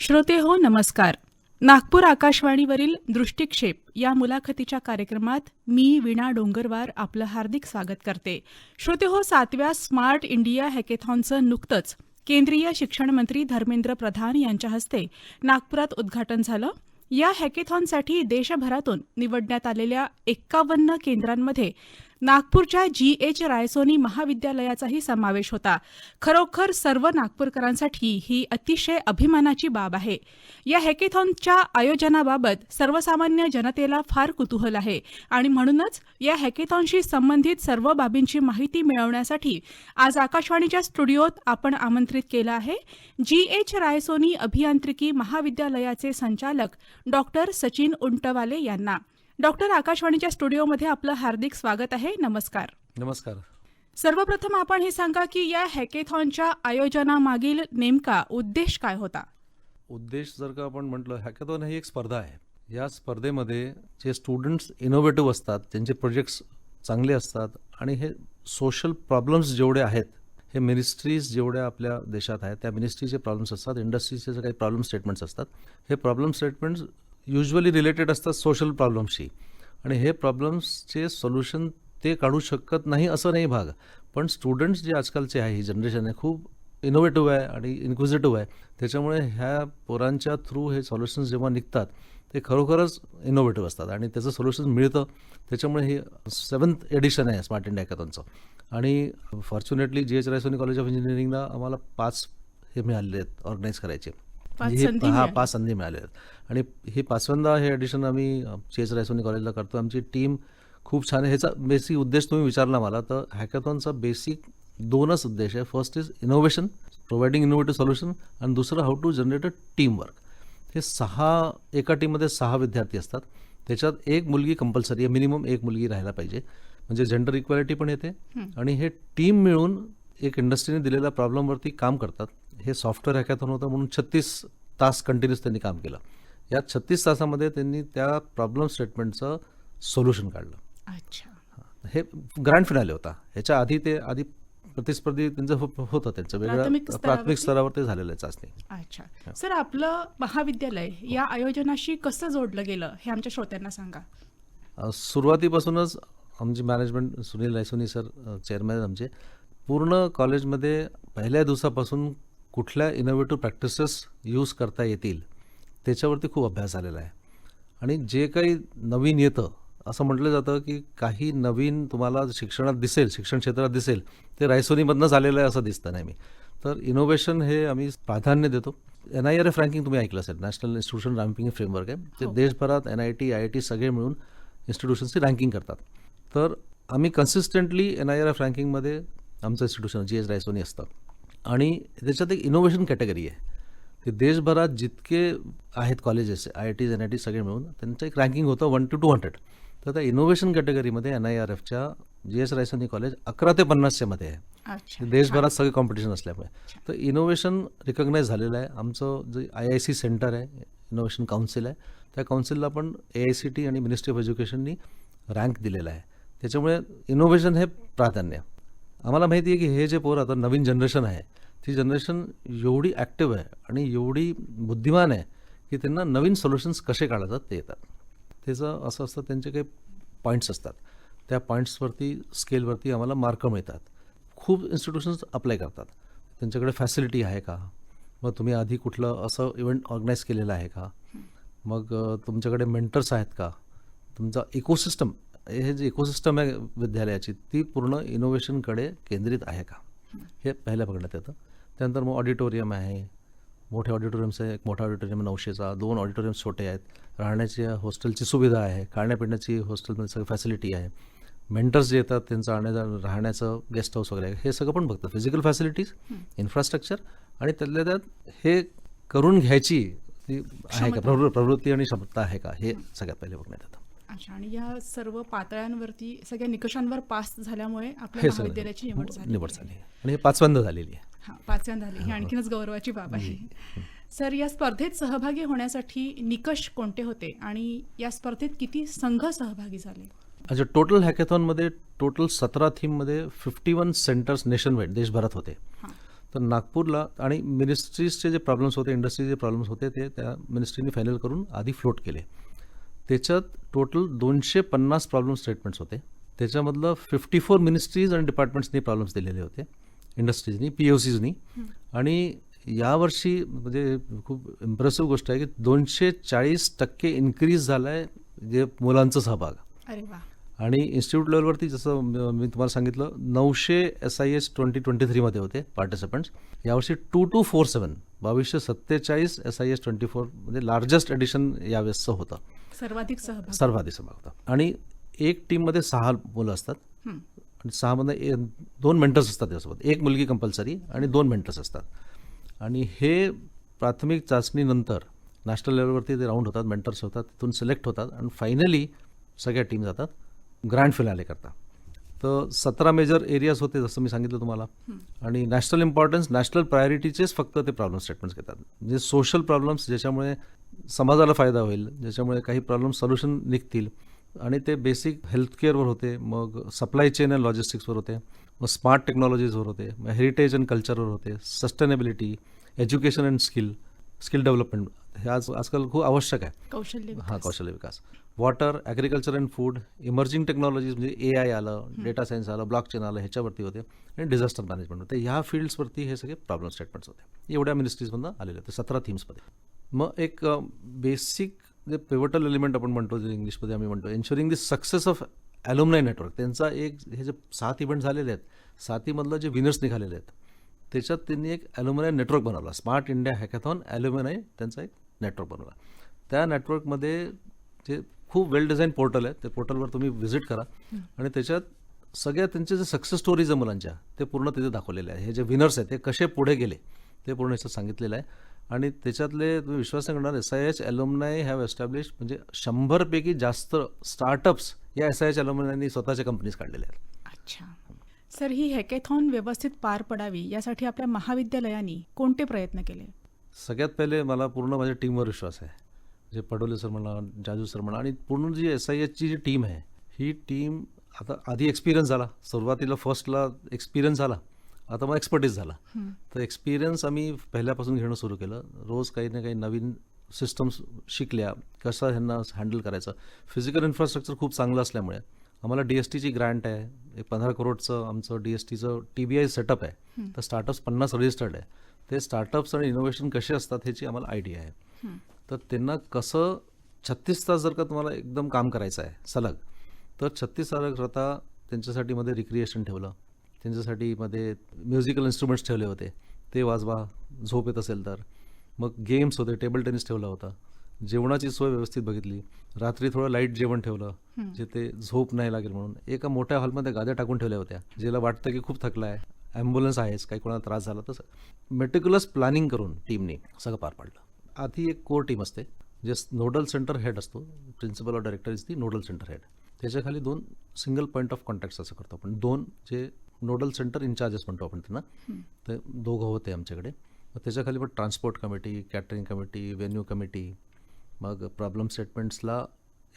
श्रोते हो नमस्कार. नागपूर आकाशवाणीवरील दृष्टिक्षेप या मुलाखतीच्या कार्यक्रमात मी विणा डोंगरवार आपलं हार्दिक स्वागत करते. श्रोते हो सातव्या स्मार्ट इंडिया हॅकेथॉनचं नुकतंच केंद्रीय शिक्षण मंत्री धर्मेंद्र प्रधान यांच्या हस्ते नागपुरात उद्घाटन झालं. या हॅकेथॉनसाठी देशभरातून निवडण्यात आलेल्या एक्कावन्न केंद्रांमध्ये नागपूरच्या जी एच रायसोनी महाविद्यालयाचाही समावेश होता. खरोखर सर्व नागपूरकरांसाठी ही अतिशय अभिमानाची बाब आहे. या हॅकेथॉनच्या आयोजनाबाबत सर्वसामान्य जनतेला फार कुतूहल आहे आणि म्हणूनच या हॅकेथॉनशी संबंधित सर्व बाबींची माहिती मिळवण्यासाठी आज आकाशवाणीच्या स्टुडिओत आपण आमंत्रित केलं आहे. जी एच रायसोनी अभियांत्रिकी महाविद्यालयाचे संचालक डॉक्टर सचिन उंटवाले यांना. डॉक्टर आकाशवाणीच्या स्टुडिओमध्ये आपलं हार्दिक स्वागत आहे. नमस्कार. नमस्कार. सर्वप्रथम आपण हे सांगा की या हॅकेथॉनच्या आयोजनामागील नेमका उद्देश काय होता? उद्देश जर का आपण म्हटलं हॅकेथॉन ही एक स्पर्धा आहे. या स्पर्धेमध्ये जे स्टुडंट्स इनोव्हेटिव्ह असतात त्यांचे प्रोजेक्ट्स चांगले असतात आणि हे सोशल प्रॉब्लेम्स जेवढे आहेत हे मिनिस्ट्रीज जेवढ्या आपल्या देशात आहेत त्या मिनिस्ट्रीचे प्रॉब्लेम्स असतात इंडस्ट्रीचे जे काही प्रॉब्लेम स्टेटमेंट्स असतात हे प्रॉब्लेम स्टेटमेंट्स युजली रिलेटेड असतात सोशल प्रॉब्लेम्सशी आणि हे प्रॉब्लेम्सचे सोल्युशन ते काढू शकत नाही असं नाही भाग. पण स्टुडंट्स जे आजकालचे आहे ही जनरेशन आहे खूप इनोव्हेटिव्ह आहे आणि इन्क्विजिटिव्ह आहे. त्याच्यामुळे ह्या पोरांच्या थ्रू हे सॉल्युशन्स जेव्हा निघतात ते खरोखरच इनोव्हेटिव्ह असतात आणि त्याचं सोल्युशन मिळतं. त्याच्यामुळे हे सेवन्थ एडिशन आहे स्मार्ट इंडिया हॅकेथॉनचं आणि fortunately G H Raisoni college of इंजिनिअरिंगला आम्हाला पाच हे मिळालेले आहेत ऑर्गनाईज करायचे. पाच हे- संधी हा मिळाल्या. पाच संधी मिळाल्या. आहेत आणि ही पाचव्यांदा हे ॲडिशन आम्ही ची एच रायसोनी कॉलेजला करतो. आमची टीम खूप छान आहे. ह्याचा बेसिक उद्देश तुम्ही विचारला मला तर हॅकॅथॉनचा बेसिक दोनच उद्देश आहे. First is innovation providing innovative solution आणि दुसरं how to generate a team work हे सहा एका टीममध्ये सहा विद्यार्थी असतात. त्याच्यात एक मुलगी कंपल्सरी आहे. मिनिमम एक मुलगी राहायला पाहिजे. म्हणजे जेंडर इक्वॅलिटी पण येते. आणि हे टीम मिळून एक इंडस्ट्रीने दिलेल्या प्रॉब्लेमवरती काम करतात. हे सॉफ्टवेअर हॅकॅथॉन होतं म्हणून छत्तीस तास कंटिन्युअस त्यांनी काम केलं. या छत्तीस तासामध्ये त्यांनी त्या प्रॉब्लेम स्टेटमेंटचं सोल्युशन काढलं. अच्छा. हे. ग्रँड फिनाले होता. ह्याच्या आधी ते आधी प्रतिस्पर्धी त्यांचं हो- होतं त्यांचं वेगळं? प्राथमिक स्तरावर ते झालेलं आहे चाचणी. अच्छा. सर आपलं महाविद्यालय या आयोजनाशी कसं जोडलं गेलं हे आमच्या श्रोत्यांना सांगा. सुरुवातीपासूनच आमची management Sunil Raisoni sir chairman आमचे पूर्ण कॉलेजमध्ये पहिल्या दिवसापासून कुठल्या इनोव्हेटिव्ह प्रॅक्टिसेस यूज करता येतील त्याच्यावरती खूप अभ्यास झालेला आहे. आणि जे काही नवीन येतं असं म्हटलं जातं की काही नवीन तुम्हाला शिक्षणात दिसेल शिक्षण क्षेत्रात दिसेल ते रायसोनीमधनंच आलेलं आहे असं दिसतं नाही मी. तर इनोव्हेशन हे आम्ही प्राधान्य देतो. N I R F ranking तुम्ही ऐकलं असेल नॅशनल इन्स्टिट्यूशन रँकिंग फ्रेमवर्क आहे. ते हो. देशभरात N I T I I T सगळे मिळून इन्स्टिट्यूशन्सची रँकिंग करतात. तर आम्ही consistently N I R F रँकिंगमध्ये आमचं इन्स्टिट्यूशन जी एस रायसोनी असतं. आणि त्याच्यात एक इनोव्हेशन कॅटेगरी आहे. ते देशभरात जितके आहेत colleges I I Ts N I T सगळे मिळून त्यांचं एक रँकिंग होतं वन टू टू हंड्रेड तर त्या इनोव्हेशन कॅटेगरीमध्ये एन आय आर एफच्या जी एस रायसोनी कॉलेज अकरा ते पन्नासच्या मध्ये आहे. देशभरात सगळे कॉम्पिटिशन असल्यामुळे. तर इनोव्हेशन रिकग्नाईज झालेलं आहे. आमचं जे आय आय सी सेंटर आहे इनोव्हेशन काउन्सिल आहे त्या काउन्सिलला पण ए आय सी टी आणि मिनिस्ट्री ऑफ एज्युकेशननी रँक दिलेला आहे. त्याच्यामुळे इनोव्हेशन हे प्राधान्य आम्हाला माहिती आहे की हे जे पोरं आता नवीन जनरेशन आहे ती जनरेशन एवढी ॲक्टिव्ह आहे आणि एवढी बुद्धिमान आहे की त्यांना नवीन सोल्युशन्स कसे काढतात ते येतात. त्याचं असं असतं त्यांचे काही पॉईंट्स असतात. त्या पॉईंट्सवरती स्केलवरती आम्हाला मार्क मिळतात. खूप इन्स्टिट्यूशन्स अप्लाय करतात. त्यांच्याकडे फॅसिलिटी आहे का? मग तुम्ही आधी कुठलं असं इव्हेंट ऑर्गनाईज केलेलं आहे का? मग तुमच्याकडे मेंटर्स आहेत का? तुमचा इकोसिस्टम हे जे इकोसिस्टम आहे विद्यालयाची ती पूर्ण इनोव्हेशनकडे केंद्रित आहे का? हे पहिल्या बघण्यात येतं. त्यानंतर मग ऑडिटोरियम आहे. मोठे ऑडिटोरियम्स आहे. एक मोठा ऑडिटोरियम नऊशेचा. दोन ऑडिटोरियम्स छोटे आहेत. राहण्याची हॉस्टेलची सुविधा आहे. खाण्यापिण्याची हॉस्टेलमध्ये सगळी फॅसिलिटी आहे. मेंटर्स जे येतात त्यांचं आणण्या राहण्याचं गेस्ट हाऊस वगैरे हे सगळं पण बघतं फिजिकल फॅसिलिटीज इन्फ्रास्ट्रक्चर आणि त्यातल्या त्यात हे करून घ्यायची ती आहे का? प्रवृ प्रवृत्ती आणि क्षमता आहे का? हे सगळ्यात पहिले बघण्यात येतं. अच्छा आणि या सर्व पातळ्यांवरती सगळ्या निकषांवर पास झाल्यामुळे आपल्या हे सगळं महाविद्यालयाची निवड झाली. निवड झाली. आणि हे पाचव्यांदा झालेली आहे. हा पाचव्यांदा आली ही आणखीनच गौरवाची बाब आहे. सर या स्पर्धेत सहभागी होण्यासाठी निकष कोणते होते? आणि या स्पर्धेत किती संघ सहभागी झाले? अच्छा टोटल हॅकॅथॉनमध्ये टोटल सतरा थीममध्ये fifty one centres nation wide देशभरात होते. तर नागपूरला आणि मिनिस्ट्रीजचे जे प्रॉब्लेम्स होते इंडस्ट्रीचे प्रॉब्लेम्स होते ते त्या मिनिस्ट्रीने फायनल करून आधी फ्लोट केले. त्याच्यात टोटल दोनशे पन्नास प्रॉब्लेम स्टेटमेंट्स होते. त्याच्यामधलं फिफ्टी फोर मिनिस्ट्रीज आणि डिपार्टमेंट्सनी प्रॉब्लेम्स दिलेले होते. इंडस्ट्रीजनी पी ओ सीजनी आणि यावर्षी म्हणजे खूप इम्प्रेसिव्ह गोष्ट आहे की दोनशे चाळीस टक्के इन्क्रीज झाला आहे जे मुलांचा सहभाग आणि इन्स्टिट्यूट लेवलवरती जसं म- मी तुम्हाला सांगितलं नऊशे S I S twenty twenty थ्रीमध्ये होते पार्टिसिपंट्स यावर्षी टू टू फोर सेवन बावीसशे सत्तेचाळीस S I S twenty four म्हणजे लार्जेस्ट एडिशन यावेळेसचं होतं. सर्वाधिक सहभाग. सर्वाधिक सहभाग होता. आणि एक टीममध्ये सहा मुलं असतात. आणि सहामध्ये दोन मेंटर्स असतात त्यासोबत. एक मुलगी कंपल्सरी आणि दोन मेंटर्स असतात. आणि हे प्राथमिक चाचणीनंतर नॅशनल लेवलवरती ते राऊंड होतात मेंटर्स होतात तिथून सिलेक्ट होतात आणि फायनली सगळ्या टीम जातात. ग्रँड फिनाले करता. तर सतरा मेजर एरियाज होते जसं मी सांगितलं तुम्हाला. आणि नॅशनल इम्पॉर्टन्स नॅशनल प्रायोरिटीचेच फक्त ते प्रॉब्लेम स्टेटमेंट्स घेतात. म्हणजे सोशल प्रॉब्लेम्स ज्याच्यामुळे समाजाला फायदा होईल ज्याच्यामुळे काही प्रॉब्लेम सोल्युशन निघतील. आणि ते बेसिक हेल्थकेअरवर होते मग सप्लाय चेन अँड लॉजिस्टिक्सवर होते मग स्मार्ट टेक्नॉलॉजीजवर होते मग हेरिटेज अँड कल्चरवर होते sustainability education and skill skill development हे आज आजकाल खूप आवश्यक आहे. कौशल्य हां. कौशल्य विकास. Water agriculture and food emerging technologies म्हणजे ए आय आलं डेटा सायन्स आलं ब्लॉकचेन आलं ह्याच्यावरती होते. आणि डिझास्टर मॅनेजमेंट होते ह्या फील्ड्सवरती हे सगळे प्रॉब्लेम स्टेटमेंट्स होते. एवढ्या मिनिस्ट्रीजमधनं आलेले होते सतरा थीम्समध्ये मग एक बेसिक जे पिवटल एलिमेंट आपण म्हणतो जे इंग्लिशमध्ये आम्ही म्हणतो ensuring the success of alumni network त्यांचा एक हे जे सात इव्हेंट झालेले आहेत सातीमधलं जे विनर्स निघालेले आहेत त्याच्यात त्यांनी एक ॲल्युमिनाय नेटवर्क बनवला. स्मार्ट इंडिया हॅकॅथॉन ॲल्युमिनाय त्यांचा एक नेटवर्क बनवला. त्या नेटवर्कमध्ये जे खूप वेल डिझाईन पोर्टल आहे. ते पोर्टलवर तुम्ही व्हिजिट करा. आणि त्याच्यात सगळ्या त्यांचे जे सक्सेस स्टोरीज आहे मुलांच्या ते पूर्ण तिथे दाखवलेले आहे. हे जे विनर्स आहेत ते कसे पुढे गेले ते पूर्ण याच्यात सांगितलेलं आहे. आणि त्याच्यातले तुम्ही विश्वास नाही करणार S I H alumni have establish म्हणजे शंभरपैकी जास्त स्टार्टअप्स या एस आय एच ॲल्युमनायनी स्वतःच्या कंपनीज काढलेल्या आहेत. अच्छा. सर ही हॅकेथॉन व्यवस्थित पार पडावी यासाठी आपल्या महाविद्यालयांनी कोणते प्रयत्न केले? सगळ्यात पहिले मला पूर्ण माझ्या टीमवर विश्वास आहे. जे पडोले सर म्हणा जाजू सर म्हणा आणि पूर्ण जी एस आय एचची जी टीम आहे ही टीम आता आधी एक्सपिरियन्स झाला. सुरुवातीला फर्स्टला एक्सपिरियन्स झाला. आता मग एक्सपर्टीज झाला. तर एक्सपिरियन्स आम्ही पहिल्यापासून घेणं सुरू केलं. रोज काही ना काही नवीन सिस्टम्स शिकल्या कसं ह्यांना हँडल करायचं. फिजिकल इन्फ्रास्ट्रक्चर खूप चांगलं असल्यामुळे आम्हाला डी एस टीची ग्रँट आहे. एक पंधरा करोडचं आमचं डी एस टीचं टी बी आय सेटअप आहे. तर स्टार्टअप्स पन्नास रजिस्टर्ड आहे. ते स्टार्टअप्स आणि इनोव्हेशन कसे असतात ह्याची आम्हाला आयडिया आहे. तर त्यांना कसं छत्तीस तास जर का तुम्हाला एकदम काम करायचं आहे सलग तर छत्तीस तास करता त्यांच्यासाठी मध्ये रिक्रिएशन ठेवलं त्यांच्यासाठी मध्ये म्युझिकल इन्स्ट्रुमेंट्स ठेवले होते ते वाजवा झोप येत असेल तर. मग गेम्स होते टेबल टेनिस ठेवला होता. जेवणाची सोय व्यवस्थित बघितली. रात्री थोडं लाइट जेवण ठेवलं जे ते झोप नाही लागेल म्हणून. एका मोठ्या हॉलमध्ये गाद्या टाकून ठेवल्या होत्या ज्याला वाटतं की खूप थकला आहे. ॲम्ब्युलन्स आहेच काही कोणाला त्रास झाला तसं. मेटिक्युलस प्लॅनिंग करून टीमने सगळं पार पाडलं. आधी एक कोर टीम असते जे नोडल सेंटर हेड असतो principal of director is the nodal centre head त्याच्याखाली दोन सिंगल पॉईंट ऑफ कॉन्टॅक्ट असं करतो आपण. दोन जे नोडल सेंटर इन्चार्जेस म्हणतो आपण त्यांना ते दोघं होते आमच्याकडे. मग त्याच्याखाली पण transport committee catering committee venue committee मग प्रॉब्लेम स्टेटमेंट्सला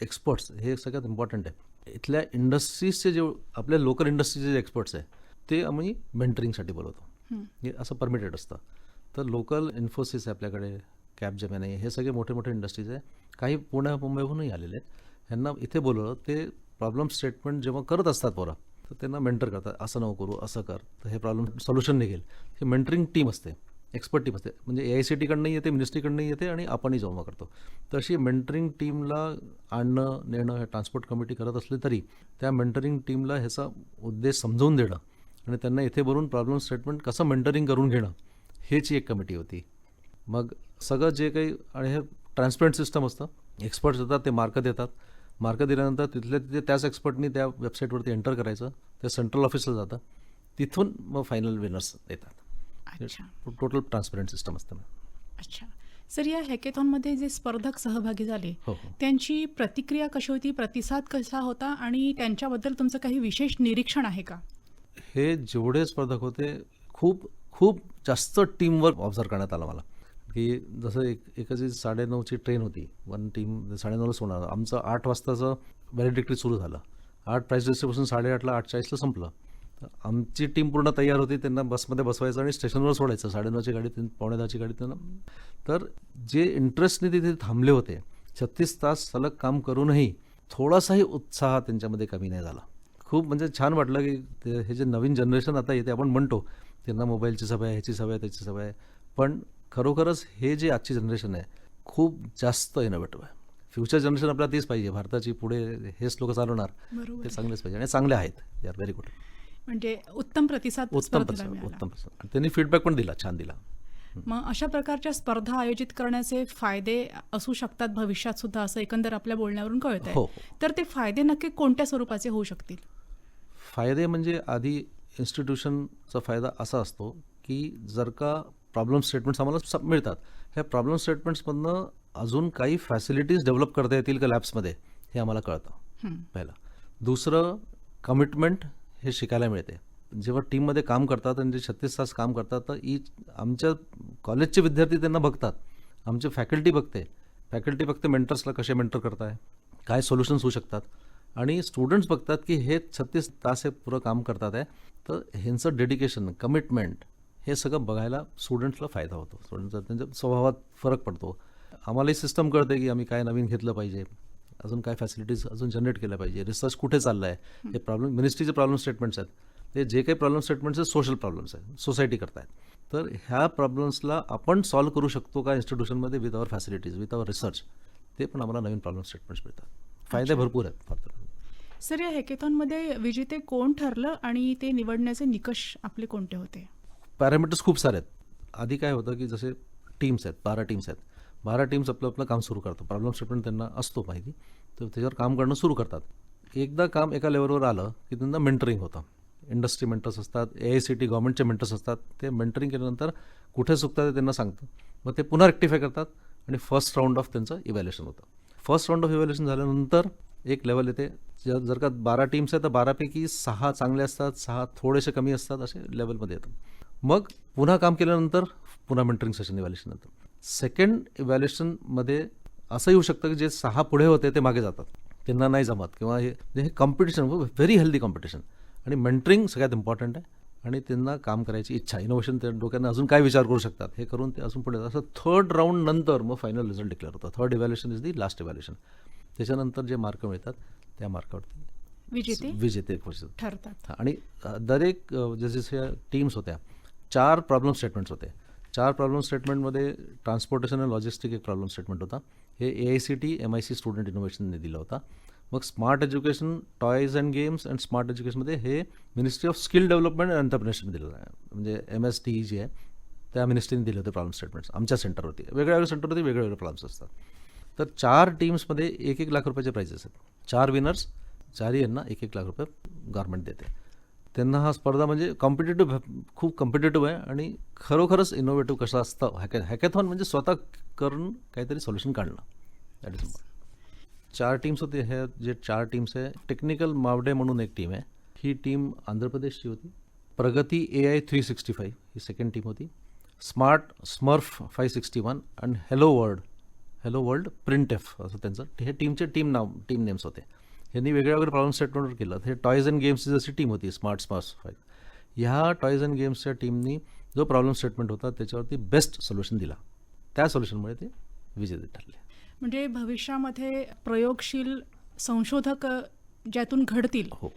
एक्सपर्ट्स हे सगळ्यात इम्पॉर्टंट आहे. इथल्या इंडस्ट्रीजचे जे आपल्या लोकल इंडस्ट्रीचे जे एक्सपर्ट्स आहे ते आम्ही मेंटरिंगसाठी बोलवतो. हे असं परमिटेड असतं. तर लोकल इन्फोसिस आहे आपल्याकडे कॅब जेमेनाई हे सगळे मोठे मोठे इंडस्ट्रीज आहे. काही पुण्या मुंबईहूनही आलेले आहेत. ह्यांना इथे बोलवलं ते प्रॉब्लेम स्टेटमेंट जेव्हा करत असतात पोरं तर त्यांना मेंटर करतात. असं नको करू असं कर. तर हे प्रॉब्लेम सोल्युशन निघेल. ही मेंटरिंग टीम असते एक्सपर्ट टीम असते. म्हणजे ए आय सी टीकडनंही येते मिनिस्ट्रीकडनंही येते आणि आपणही जमा करतो. तशी मेंटरिंग टीमला आणणं नेणं हे ट्रान्सपोर्ट कमिटी करत असली तरी त्या मेंटरिंग टीमला ह्याचा उद्देश समजवून देणं आणि त्यांना इथे भरून प्रॉब्लेम स्टेटमेंट कसं मेंटरिंग करून घेणं हेच एक कमिटी होती. मग सगळं जे काही आणि हे ट्रान्सपरंट सिस्टम असतं. एक्सपर्ट्स येतात ते मार्क देतात. मार्क दिल्यानंतर तिथल्या तिथे त्याच एक्सपर्टनी त्या वेबसाईटवरती एंटर करायचं. ते सेंट्रल ऑफिसला जातं. तिथून मग फायनल विनर्स येतात. टोटल ट्रान्सपरंट सिस्टम असतं. अच्छा. सर या हॅकेथॉनमध्ये जे स्पर्धक सहभागी झाले हो हो. त्यांची प्रतिक्रिया कशी होती? प्रतिसाद कसा होता? आणि त्यांच्याबद्दल तुमचं काही विशेष निरीक्षण आहे का? हे जेवढे स्पर्धक होते खूप खूप जास्त टीमवर्क ऑब्झर्व करण्यात आलं मला. की जसं एक एकाची साडेनऊची ट्रेन होती. वन टीम साडेनऊला सोडणार आमचं आठ वाजताचं व्हॅलिडिक्टरी सुरू झालं. आठ प्राईस डिस्ट्रीब्युशन साडेआठला आठ चाळीसला संपलं. तर आमची टीम पूर्ण तयार होती. त्यांना बसमध्ये बसवायचं आणि स्टेशनवर सोडायचं. साडेनऊची गाडी तीन पावणे दहाची गाडी त्यांना तर जे इंटरेस्टने तिथे थांबले होते छत्तीस तास सलग काम करूनही थोडासाही उत्साह त्यांच्यामध्ये कमी नाही झाला. खूप म्हणजे छान वाटलं की ते हे जे नवीन जनरेशन आता येते आपण म्हणतो त्यांना मोबाईलची सवय आहे ह्याची सवय आहे त्याची सवय आहे. पण खरोखरच हे जे आजची जनरेशन आहे खूप जास्त इनोव्हेटिव्ह आहे. फ्युचर जनरेशन आपल्याला तीच पाहिजे. भारताची पुढे हेच लोक चालवणार ते आहे. चांगलेच पाहिजे. आणि चांगले आहेत. दे आर व्हेरी गुड म्हणजे उत्तम प्रतिसाद उत्तम प्रतिसाद. उत्तम प्रतिसाद. त्यांनी फीडबॅक पण दिला छान दिला. मग अशा प्रकारच्या स्पर्धा आयोजित करण्याचे फायदे असू शकतात भविष्यात सुद्धा असं एकंदर आपल्या बोलण्यावरून कळत हो आहे तर ते फायदे नक्की कोणत्या स्वरूपाचे होऊ शकतील? फायदे म्हणजे आधी इन्स्टिट्यूशनचा फायदा असा असतो की जर का प्रॉब्लेम स्टेटमेंट्स आम्हाला स- मिळतात. ह्या प्रॉब्लेम स्टेटमेंट्समधनं अजून काही फॅसिलिटीज डेव्हलप करता येतील का लॅब्समध्ये हे आम्हाला कळतं. हं. पहिलं. दुसरं कमिटमेंट हे शिकायला मिळते. जेव्हा टीममध्ये काम करतात आणि जे छत्तीस तास काम करतात तर ई आमच्या कॉलेजचे विद्यार्थी त्यांना बघतात. आमचे फॅकल्टी बघते. फॅकल्टी बघते मेंटर्सला कसे मेंटर करताय काय सोल्युशन्स होऊ शकतात. आणि स्टुडंट्स बघतात की हे छत्तीस तास हे पुरं काम करतात आहे. तर ह्यांचं डेडिकेशन कमिटमेंट हे सगळं बघायला स्टुडंट्सला फायदा होतो. स्टुडंटचा त्यांच्या स्वभावात फरक पडतो. आम्हालाही सिस्टम कळते की आम्ही काय नवीन घेतलं पाहिजे. अजून काय फॅसिलिटीज अजून जनरेट केल्या पाहिजे. रिसर्च कुठे चाललं आहे हे प्रॉब्लेम मिनिस्ट्रीचे प्रॉब्लेम स्टेटमेंट्स आहेत. ते जे काही प्रॉब्लेम स्टेटमेंट्स आहेत सोशल प्रॉब्लेम्स आहेत. सोसायटी करतायत. तर ह्या प्रॉब्लेम्सला आपण सॉल्व्ह करू शकतो का इन्स्टिट्यूशनमध्ये with our facilities with our research ते पण आम्हाला नवीन प्रॉब्लेम स्टेटमेंट्स मिळतात. फायदे भरपूर आहेत फार सर या हॅकेथॉनमध्ये विजेते कोण ठरलं आणि ते निवडण्याचे निकष आपले कोणते होते? पॅरामीटर्स खूप सारे आहेत. आधी काय होतं की जसे टीम्स आहेत बारा टीम्स आहेत. बारा टीम्स आपलं आपलं काम सुरू करतात. प्रॉब्लेम स्टेटमेंट त्यांना असतो माहिती. तर त्याच्यावर काम करणं सुरू करतात. एकदा काम एका लेवलवर आलं की त्यांना मेंटरिंग होतं. इंडस्ट्री मेंटर्स असतात ए आय सी टी गव्हर्मेंटचे मेंटर्स असतात. ते मेंटरिंग केल्यानंतर कुठे चुकतात ते त्यांना सांगतं. मग ते पुन्हा रेक्टिफाय करतात आणि फर्स्ट राऊंड ऑफ त्यांचं इव्हॅल्युएशन होतं. फर्स्ट राऊंड ऑफ इव्हॅल्युएशन झाल्यानंतर एक लेवल येते. जर जर का बारा टीम्स आहेत तर बारापैकी सहा चांगले असतात सहा थोडेसे कमी असतात असे लेवलमध्ये येतात. मग पुन्हा काम केल्यानंतर पुन्हा मेंटरिंग सेशन इव्हॅल्युएशन येतं सेकंड इव्हॅल्युएशनमध्ये असं येऊ शकतं की जे सहा पुढे होते ते मागे जातात. त्यांना नाही जमत किंवा हे म्हणजे हे कॉम्पिटिशन व्हेरी हेल्दी कॉम्पिटिशन आणि मेंटरिंग सगळ्यात इम्पॉर्टंट आहे. आणि त्यांना काम करायची इच्छा इनोव्हेशन त्या डोक्यांना अजून काय विचार करू शकतात हे करून ते अजून पुढे जातात. असं थर्ड राऊंड नंतर मग फायनल रिझल्ट डिक्लेअर होतं. Third evaluation is the last evaluation त्याच्यानंतर जे मार्क मिळतात त्या मार्कावरती विजेते? विजेते ठरतात. आणि दरेक जसे टीम्स होत्या चार प्रॉब्लेम स्टेटमेंट्स होते. चार प्रॉब्लेम स्टेटमेंटमध्ये ट्रान्सपोर्टेशन आणि लॉजिस्टिक एक प्रॉब्लेम स्टेटमेंट होता. हे A I C T M I C student इनोव्हेशनने दिला होता. मग smart education toys and games and smart एज्युकेशनमध्ये हे ministry of skill development and entrepreneurship दिलेलं आहे. म्हणजे एम एस टी जी आहे त्या मिनिस्ट्रीने दिले होते प्रॉब्लेम स्टेटमेंट्स आमच्या सेंटरवरती वेगळ्या वेगळ्या सेंटरवरती वेगळे वेगळे प्रॉब्लेम्स असतात. तर चार टीम्समध्ये एक एक लाख रुपयाचे प्राइजेस आहेत. चार विनर्स चारही यांना एक एक लाख रुपये गव्हर्मेंट देते. त्यांना हा स्पर्धा म्हणजे कॉम्पिटेटिव्ह खूप कॉम्पिटेटिव्ह आहे आणि खरोखरच इनोव्हेटिव्ह कसं असतं? हॅकॅ हॅकॅथॉन म्हणजे स्वतः करून काहीतरी सोल्युशन काढणं. दॅट इज चार टीम्स होते. हे जे चार टीम्स आहे टेक्निकल मावडे म्हणून एक टीम आहे. ही टीम आंध्र प्रदेशची होती. Pragati A I three sixty five he second team होती. Smart smurf five sixty one आणि hello world hello world print F असं त्यांचं. हे टीमचे टीम नाव टीम नेम्स होते. यांनी वेगळ्या वेगळ्या प्रॉब्लेम स्टेटमेंटवर केलं हे टॉयज अँड गेम्सची जशी टीम होती स्मार्ट स्मार्ट फाईव्ह ह्या टॉयज अँड गेम्सच्या टीमनी जो प्रॉब्लेम स्टेटमेंट होता त्याच्यावरती बेस्ट सोल्युशन दिला. त्या सोल्युशनमुळे ते विजेते ठरले. म्हणजे भविष्यामध्ये प्रयोगशील संशोधक ज्यातून घडतील हो.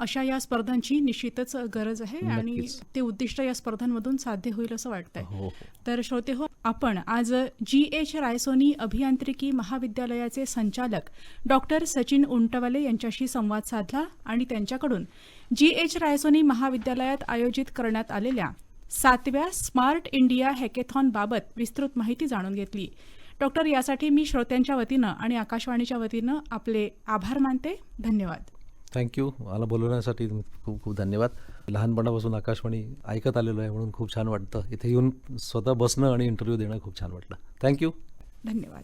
अशा या स्पर्धांची निश्चितच गरज आहे आणि. ते उद्दिष्ट या स्पर्धांमधून साध्य होईल असं वाटतंय. हो हो. तर श्रोते हो आपण आज जी एच रायसोनी अभियांत्रिकी महाविद्यालयाचे संचालक डॉक्टर सचिन उंटवाले यांच्याशी संवाद साधला आणि त्यांच्याकडून जी एच रायसोनी महाविद्यालयात आयोजित करण्यात आलेल्या सातव्या स्मार्ट इंडिया हॅकेथॉन बाबत विस्तृत माहिती जाणून घेतली. डॉक्टर यासाठी मी श्रोत्यांच्या वतीनं आणि आकाशवाणीच्या वतीनं आपले आभार मानते. धन्यवाद. थँक्यू मला बोलवण्यासाठी खूप खूप धन्यवाद. लहानपणापासून आकाशवाणी ऐकत आलेलो आहे म्हणून खूप छान वाटतं. इथे येऊन स्वतः बसणं आणि इंटरव्ह्यू देणं खूप छान वाटलं. थँक्यू धन्यवाद.